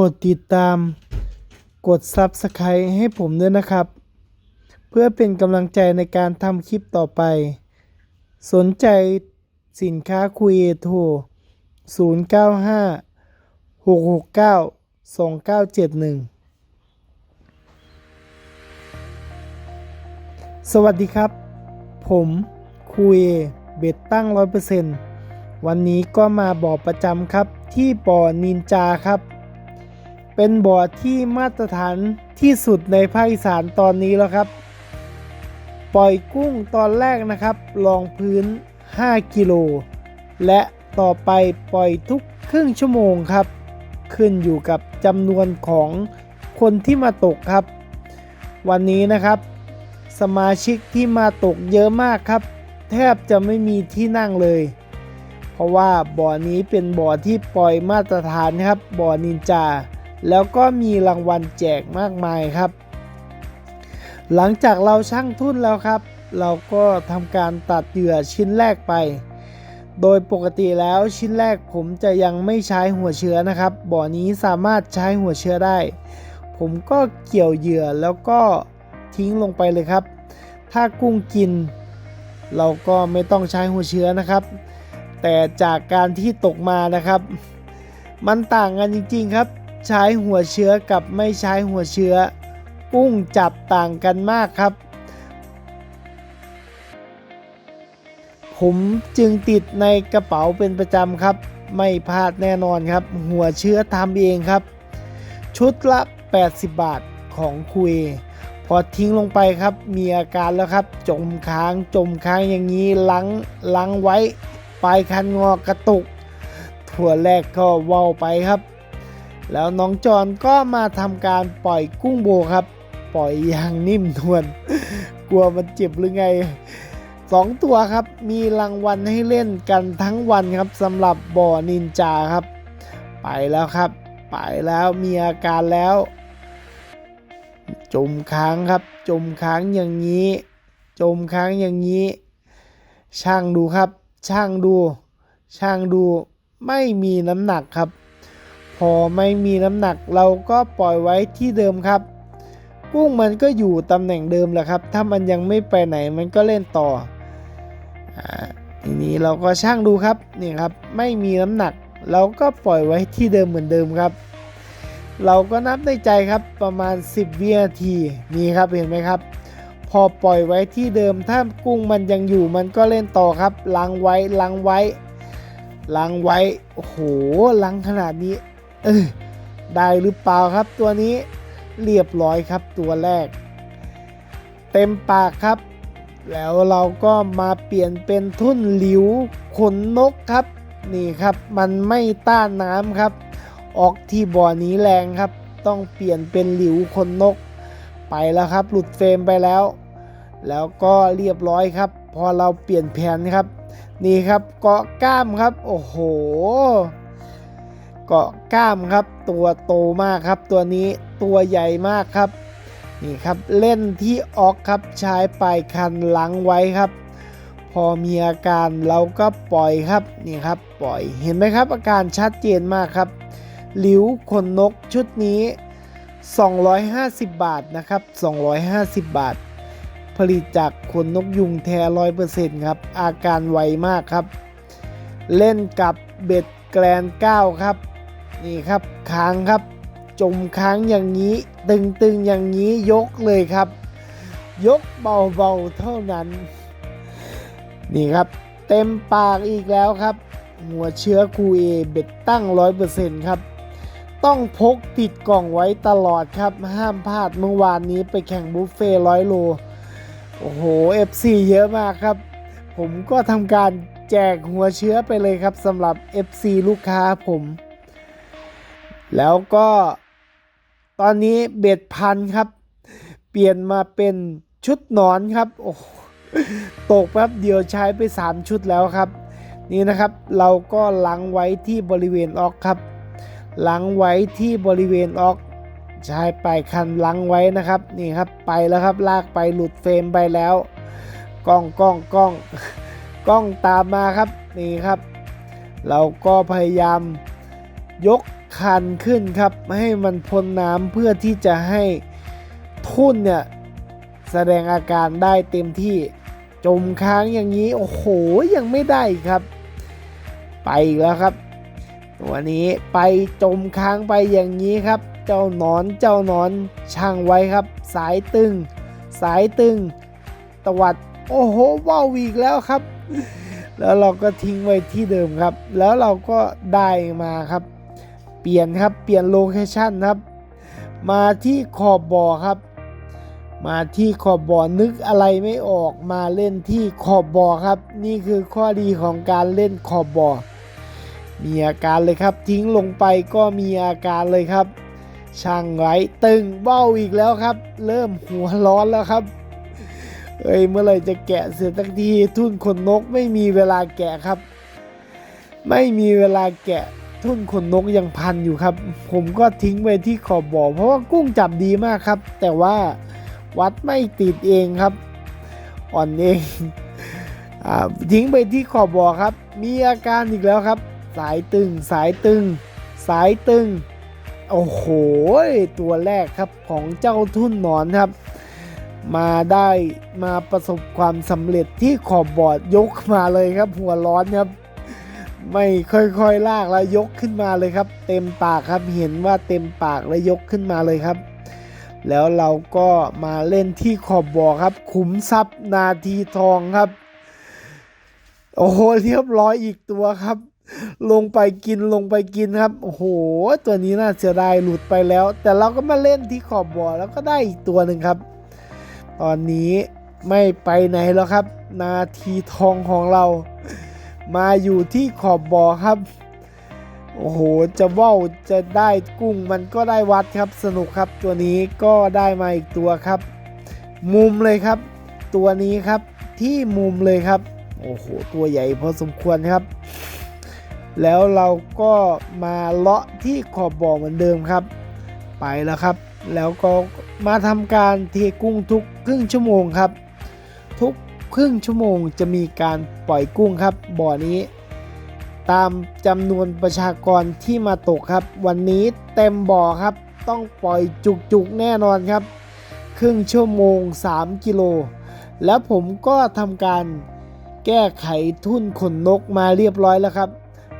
กดติดตาม กด Subscribe ให้ผมด้วยนะครับ เพื่อเป็นกำลังใจในการทำคลิปต่อไป สนใจสินค้าคุยโทร095 669 2971 สวัสดีครับ ผมคุยเบ็ดตั้ง 100%วันนี้ก็มาบ่อประจำครับที่บ่อนินจาครับ เป็นบ่อที่มาตรฐานที่สุดในภาคอีสานตอนนี้แล้วครับ ปล่อยกุ้งตอนแรกนะครับรองพื้น 5 กิโล และต่อไปปล่อยทุกครึ่งชั่วโมงครับ ขึ้นอยู่กับจำนวนของคนที่มาตกครับ วันนี้นะครับ สมาชิกที่มาตกเยอะมากครับ แทบจะไม่มีที่นั่งเลย เพราะว่าบ่อนี้เป็นบ่อที่ปล่อยมาตรฐานครับบ่อนินจา แล้วก็มีรางวัลแจกมากมายครับ หลังจากเราช่างทุนแล้วครับ เราก็ทำการตัดเหยื่อชิ้นแรกไป โดยปกติแล้วชิ้นแรกผมจะยังไม่ใช้หัวเชื้อนะครับ บ่อนี้สามารถใช้หัวเชื้อได้ ผมก็เกี่ยวเหยื่อแล้วก็ทิ้งลงไปเลยครับ ถ้ากุ้งกิน เราก็ไม่ต้องใช้หัวเชื้อนะครับ แต่จากการที่ตกมานะครับ มันต่างกันจริง ๆครับ ใช้หัวเชื้อกับไม่ใช้หัวเชื้อ กุ้งจับต่างกันมากครับ ผมจึงติดในกระเป๋าเป็นประจำครับ ไม่พลาดแน่นอนครับ หัวเชื้อทำเองครับ ชุดละ 80 บาทของคุย พอทิ้งลงไปครับ มีอาการแล้วครับ จมค้างจมค้างอย่างนี้ลังลังไว้ ปลายคันงอกระตุกถั่วแรกก็เว่าวไปครับ แล้วน้องจอนก็มาทำการปล่อยกุ้งโบครับ ปล่อยอย่างนิ่มนวลกลัวมันเจ็บหรือไงสองตัวครับมีรางวัลให้เล่นกันทั้งวันครับสำหรับบ่อนินจาครับ ไปแล้วครับ ไปแล้วมีอาการแล้ว จมค้างครับ จมค้างอย่างนี้ จมค้างอย่างนี้ ช่างดูครับ ช่างดู ช่างดูไม่มีน้ำหนักครับ พอไม่มีน้ำหนักเราก็ปล่อยไว้ที่เดิมครับ กุ้งมันก็อยู่ตำแหน่งเดิมแหละครับ ถ้ามันยังไม่ไปไหนมันก็เล่นต่ออาทีนี้เราก็ช่างดูครับนี่ครับไม่มีน้ำหนัก เราก็ปล่อยไว้ที่เดิมเหมือนเดิมครับ เราก็นับในใจครับประมาณ 10 วินาทีนี่ครับเห็นไหมครับ พอปล่อยไว้ที่เดิมถ้ากุ้งมันยังอยู่มันก็เล่นต่อครับล้างไว้ล้างไว้ล้างไว้โอ้โหล้างขนาดนี้ เออได้หรือเปล่าครับตัวนี้เรียบร้อยครับตัวแรก เต็มปากครับ แล้วเราก็มาเปลี่ยนเป็นทุ่นหลิวขนนกครับ นี่ครับมันไม่ต้านน้ำครับ ออกที่บ่อนี้แรงครับ ต้องเปลี่ยนเป็นหลิวขนนก ไปแล้วครับ หลุดเฟรมไปแล้ว แล้วก็เรียบร้อยครับ พอเราเปลี่ยนแผนครับ นี่ครับเกาะกล้ามครับ โอ้โห เกาะกล้ามครับ ตัวโตมากครับ ตัวนี้ตัวใหญ่มากครับนี่ครับเล่นที่ออกครับใช้ปลายคันหลังไว้ครับ พอมีอาการเราก็ปล่อยครับนี่ครับปล่อยเห็นไหมครับอาการชัดเจนมากครับหลิวขนนกชุดนี้ 250 บาทนะครับ 250 บาท ผลิตจากขนนกยุงแท้ร้อยเปอร์เซ็นต์ครับอาการไวมากครับ เล่นกับเบ็ดแกรน9ครับ นี่ครับค้างครับ จมค้างอย่างนี้ ตึงๆอย่างนี้ยกเลยครับ ยกเบาๆเท่านั้น นี่ครับ เต็มปากอีกแล้วครับ หัวเชื้อคูเอเบ็ดตั้ง100%ครับ ต้องพกติดกล่องไว้ตลอดครับ ห้ามพลาดเมื่อวานนี้ไปแข่งบุฟเฟ่ร้อยโล โอ้โห FC เยอะมากครับ ผมก็ทำการแจกหัวเชื้อไปเลยครับสำหรับ FC ลูกค้าผม แล้วก็ตอนนี้เบ็ดพันครับ เปลี่ยนมาเป็นชุดนอนครับ โอ้ตกแป๊บเดียวใช้ไป 3 ชุดแล้วครับ นี่นะครับเราก็ล้างไว้ที่บริเวณออกครับล้างไว้ที่บริเวณออกใช้ไปลายคันล้างไว้นะครับนี่ครับไปแล้วครับลากไปหลุดเฟรมไปแล้วกล้องกล้องกล้องกล้องตามมาครับนี่ครับ เราก็พยายามยก คันขึ้นครับ ให้มันพ้นน้ำเพื่อที่จะให้ทุ่นเนี่ย แสดงอาการได้เต็มที่จมค้างอย่างนี้ โอ้โห ยังไม่ได้ครับ ไปอีกแล้วครับ ตัวนี้ไปจมค้างไปอย่างนี้ครับ เจ้าหนอนเจ้าหนอนช่างไว้ครับ สายตึง สายตึง ตวัดโอ้โหว้าวอีกแล้วครับ แล้วเราก็ทิ้งไว้ที่เดิมครับ แล้วเราก็ได้มาครับ ปลี่ยนครับเปลี่ยนโลเคชันครับ มาที่ขอบบ่อครับ มาที่ขอบบ่อนึกอะไรไม่ออกมาเล่นที่ขอบบ่อครับ นี่คือข้อดีของการเล่นขอบบ่อมีอาการเลยครับ ทิ้งลงไปก็มีอาการเลยครับ ช่างไว้ตึงเบ้าอีกแล้วครับ เริ่มหัวร้อนแล้วครับเอ้ยเมื่อไหรจะแกะเสร็จสักทีทุ่นขนนกไม่มีเวลาแกะครับ ไม่มีเวลาแกะ ทุ่นขนนกยังพันอยู่ครับ ผมก็ทิ้งไว้ที่ขอบบ่อ เพราะว่ากุ้งจับดีมากครับ แต่ว่าวัดไม่ติดเองครับ อ่อนเองอทิ้งไปที่ขอบบ่อครับ มีอาการอีกแล้วครับ สายตึงสายตึง สายตึง โอ้โห ตัวแรกครับของเจ้าทุ่นหนอนครับ มาได้มาประสบความสำเร็จที่ขอบบอดยกมาเลยครับ หัวร้อนครับ ไม่ค่อยๆลากแล้วยกขึ้นมาเลยครับ เต็มปากครับเห็นว่าเต็มปากแล้วยกขึ้นมาเลยครับ แล้วเราก็มาเล่นที่ขอบบ่อครับ ขุมทรัพย์นาทีทองครับ โอ้โหเรียบร้อยอีกตัวครับ ลงไปกินลงไปกินครับโอ้โหตัวนี้น่าเสียดายหลุดไปแล้ว แต่เราก็มาเล่นที่ขอบบ่อแล้วก็ได้อีกตัวหนึ่งครับ ตอนนี้ไม่ไปไหนแล้วครับ นาทีทองของเรา มาอยู่ที่ขอบบ่อครับ โอ้โห จะว่าวจะได้กุ้งมันก็ได้วัดครับสนุกครับ ตัวนี้ก็ได้มาอีกตัวครับ มุมเลยครับ ตัวนี้ครับที่มุมเลยครับ โอ้โห ตัวใหญ่พอสมควรครับ แล้วเราก็มาเลาะที่ขอบบ่อเหมือนเดิมครับ ไปแล้วครับ แล้วก็มาทำการเทกุ้งทุกครึ่งชั่วโมงครับ ครึ่งชั่วโมงจะมีการปล่อยกุ้งครับ บ่อนี้ ตามจำนวนประชากรที่มาตกครับ วันนี้เต็มบ่อครับ ต้องปล่อยจุกๆแน่นอนครับ ครึ่งชั่วโมง 3 กิโล แล้วผมก็ทำการแก้ไขทุ่นขนนกมาเรียบร้อยแล้วครับ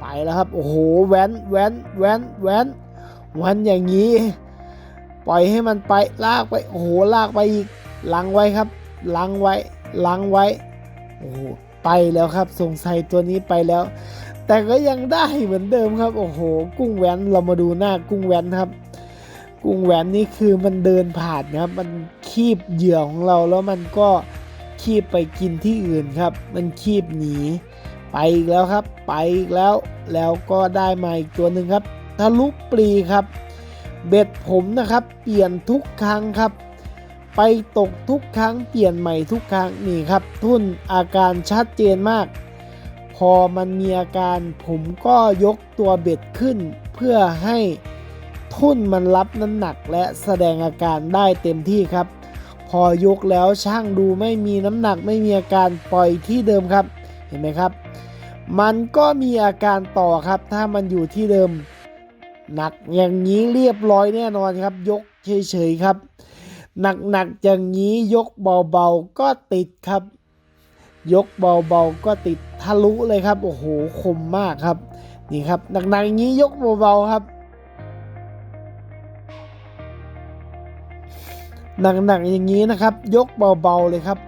ไปแล้วครับ โอ้โหแว้นแว้นแว้นแว้นวันอย่างนี้ ปล่อยให้มันไปลากไป โอ้โหลากไปอีกลังไว้ครับลังไว้ ลังไว้โอ้โหไปแล้วครับสงสัยตัวนี้ไปแล้ว แต่ก็ยังได้เหมือนเดิมครับ โอ้โห กุ้งแหวนเรามาดูหน้ากุ้งแหวนครับ กุ้งแหวนนี่คือมันเดินผ่านนะครับ มันคีบเหยื่อของเราแล้วมันก็คีบไปกินที่อื่นครับ มันคีบหนี ไปอีกแล้วครับ ไปอีกแล้วแล้วก็ได้มาอีกตัวหนึ่งครับทะลุปลีครับ เบ็ดผมนะครับ เปลี่ยนทุกครั้งครับ ไปตกทุกครั้งเปลี่ยนใหม่ทุกครั้งนี่ครับ ทุ่นอาการชัดเจนมาก พอมันมีอาการผมก็ยกตัวเบ็ดขึ้น เพื่อให้ทุ่นมันรับน้ำหนักและแสดงอาการได้เต็มที่ครับ พอยกแล้วช่างดูไม่มีน้ำหนักไม่มีอาการปล่อยที่เดิมครับเห็นไหมครับ มันก็มีอาการต่อครับ ถ้ามันอยู่ที่เดิมหนักอย่างนี้เรียบร้อยแน่นอนครับ ยกเฉยๆครับ หนักๆอย่างนี้ยกเบาๆก็ติดครับ ยกเบาๆก็ติดทะลุเลยครับ โอ้โหคมมากครับ นี่ครับหนักๆอย่างนี้ยกเบาๆครับหนักๆอย่างนี้นะครับ ยกเบาๆเลยครับ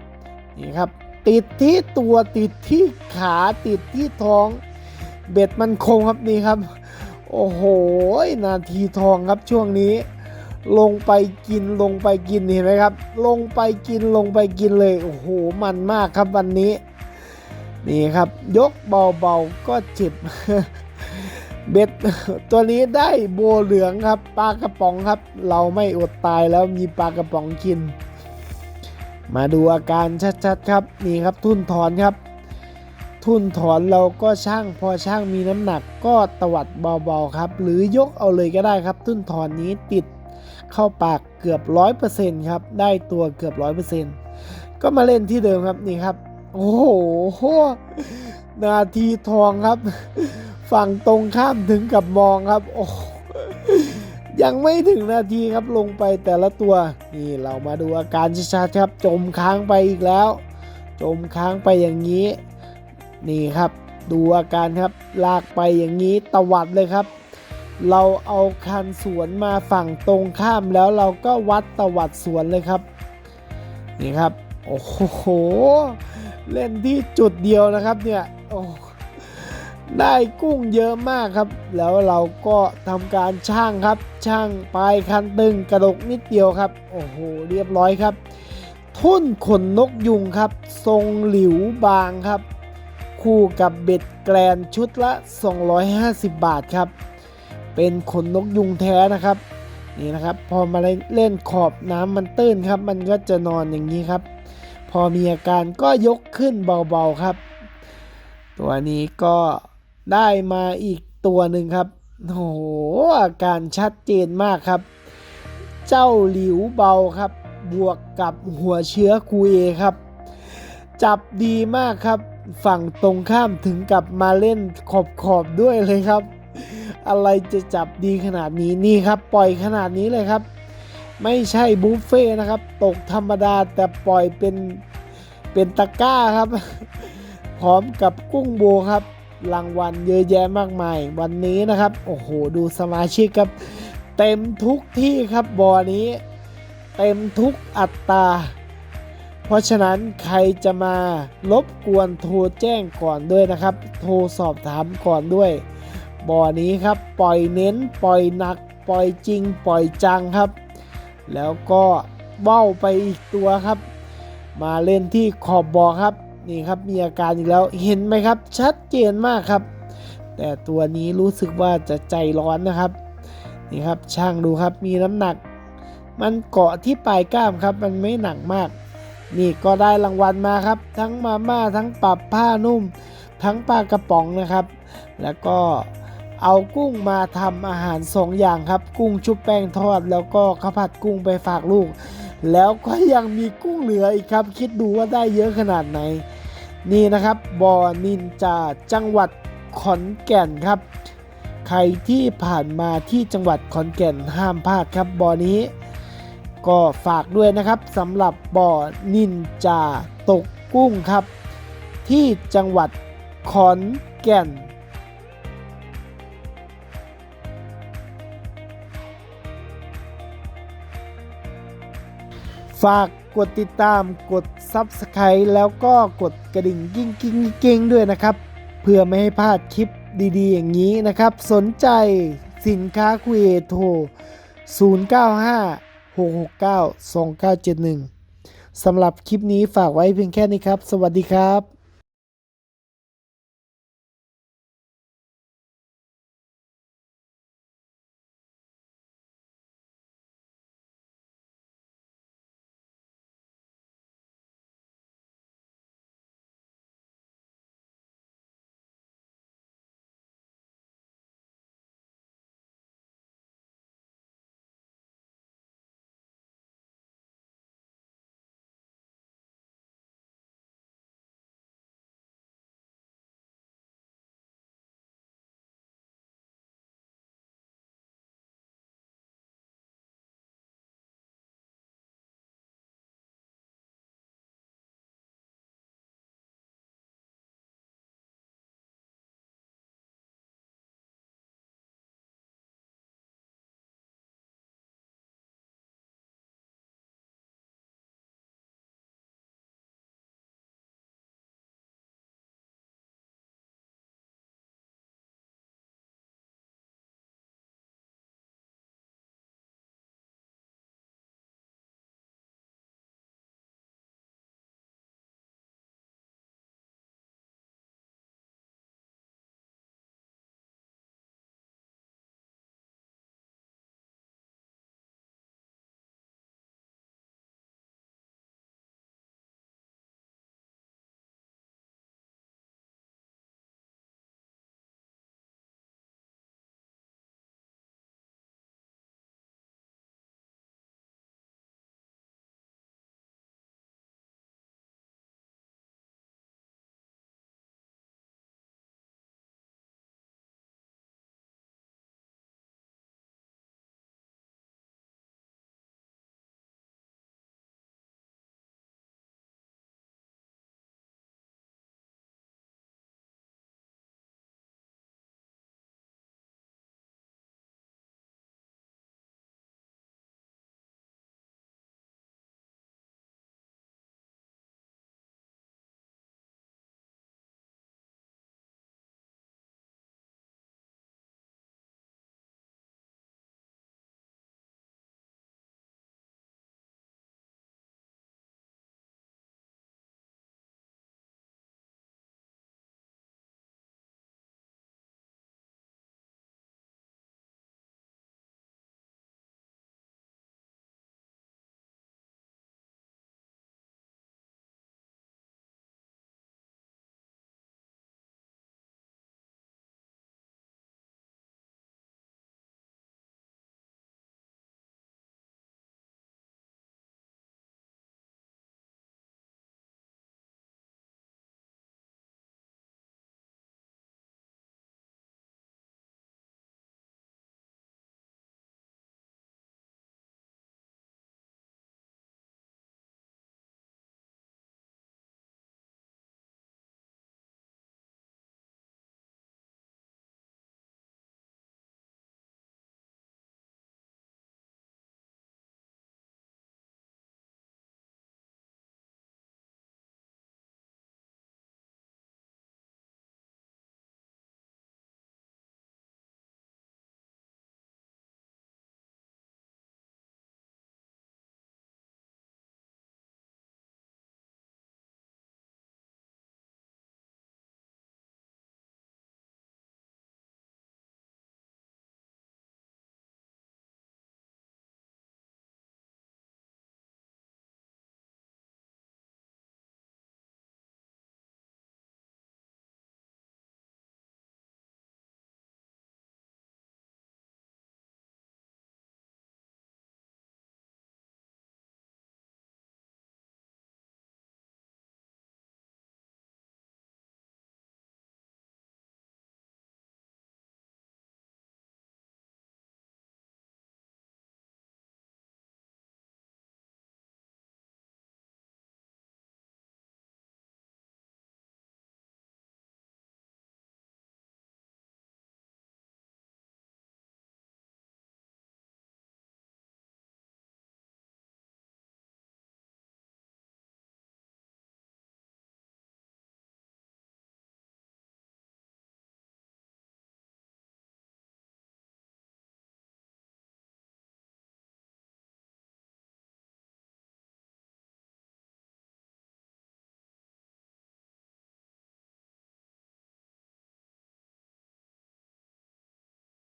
นี่ครับ ติดที่ตัวติดที่ขาติดที่ท้อง เบ็ดมันคงครับนี่ครับ โอ้โหนาทีทองครับช่วงนี้ ลงไปกินลงไปกินเห็นไหมครับ ลงไปกินลงไปกินเลยโอ้โหมันมากครับวันนี้ นี่ครับ ยกเบาๆก็เจ็บเบ็ดตัวนี้ได้โบเหลืองครับปลากระป๋องครับ เราไม่อดตายแล้วมีปลากระป๋องกิน มาดูอาการชัดๆครับนี่ครับทุ่นถอนครับ ทุ่นถอนเราก็ช่างพอช่างมีน้ำหนักก็ตวัดเบาๆครับ หรือยกเอาเลยก็ได้ครับ ทุ่นถอนนี้ติด เข้าปากเกือบร้อยเปอร์เซ็นต์ครับ ได้ตัวเกือบร้อยเปอร์เซ็นต์ก็มาเล่นที่เดิมครับนี่ครับ โอ้โห นาทีทองครับ ฝั่งตรงข้ามถึงกับมองครับ โอ้ยังไม่ถึงนาทีครับลงไปแต่ละตัว นี่เรามาดูอาการชัดๆครับ จมค้างไปอีกแล้ว จมค้างไปอย่างนี้ นี่ครับ ดูอาการครับ ลากไปอย่างนี้ตวัดเลยครับ เราเอาคันสวนมาฝั่งตรงข้ามแล้วเราก็วัดตวัดสวนเลยครับ นี่ครับ โอ้โห เล่นที่จุดเดียวนะครับเนี่ยโอ้ได้กุ้งเยอะมากครับ แล้วเราก็ทำการช่างครับ ช่างปลายคันตึงกระดกนิดเดียวครับ โอ้โห เรียบร้อยครับ ทุ่นขนนกยุงครับ ทรงหลิวบางครับ คู่กับเบ็ดแกลนชุดละ 250 บาทครับ เป็นขนนกยุงแท้นะครับ นี่นะครับ พอมาเล่นขอบน้ำมันตื้นครับ มันก็จะนอนอย่างนี้ครับ พอมีอาการก็ยกขึ้นเบาๆครับ ตัวนี้ก็ได้มาอีกตัวหนึ่งครับโอ้โหอาการชัดเจนมากครับ เจ้าหลิวเบาครับ บวกกับหัวเชื้อคูเอครับ จับดีมากครับ ฝั่งตรงข้ามถึงกับมาเล่นขอบขอบๆด้วยเลยครับ อะไรจะจับดีขนาดนี้นี่ครับ ปล่อยขนาดนี้เลยครับ ไม่ใช่บุฟเฟ่นะครับ ตกธรรมดาแต่ปล่อยเป็นเป็นตะกร้าครับ พร้อมกับกุ้งโบครับ รางวัลเยอะแยะมากมาย วันนี้นะครับ โอ้โห ดูสมาชิกครับ เต็มทุกที่ครับบ่อนี้ เต็มทุกอัตราเพราะฉะนั้นใครจะมารบกวนโทรแจ้งก่อนด้วยนะครับ โทรสอบถามก่อนด้วย บ่อนี้ครับปล่อยเน้นปล่อยหนัก ปล่อยจริง ปล่อยจังครับ แล้วก็เบ้าไปอีกตัวครับ มาเล่นที่ขอบบ่อครับนี่ครับมีอาการอีกแล้วเห็นไหมครับ ชัดเจนมากครับ แต่ตัวนี้รู้สึกว่าจะใจร้อนนะครับ นี่ครับช่างดูครับมีน้ำหนัก มันเกาะที่ปลายกล้ามครับ มันไม่หนักมาก นี่ก็ได้รางวัลมาครับ ทั้งมาม่าทั้งปรับผ้านุ่ม ทั้งปลากระป๋องนะครับ แล้วก็ เอากุ้งมาทำอาหารสองอย่างครับ กุ้งชุบแป้งทอด แล้วก็ข้าวผัดกุ้งไปฝากลูก แล้วก็ยังมีกุ้งเหลืออีกครับ คิดดูว่าได้เยอะขนาดไหน นี่นะครับบอนินจาจังหวัดขอนแก่นครับ ใครที่ผ่านมาที่จังหวัดขอนแก่นห้ามพลาดครับบอนี้ ก็ฝากด้วยนะครับสำหรับบ่อนินจาตกกุ้งครับ ที่จังหวัดขอนแก่น ฝากกดติดตามกด Subscribe แล้วก็กดกระดิ่งกิ้งกิ้งกิ้งด้วยนะครับ เพื่อไม่ให้พลาดคลิปดีๆ อย่างนี้นะครับ สนใจสินค้าคุยโทร 095 669 2971 สำหรับคลิปนี้ฝากไว้เพียงแค่นี้ครับ สวัสดีครับ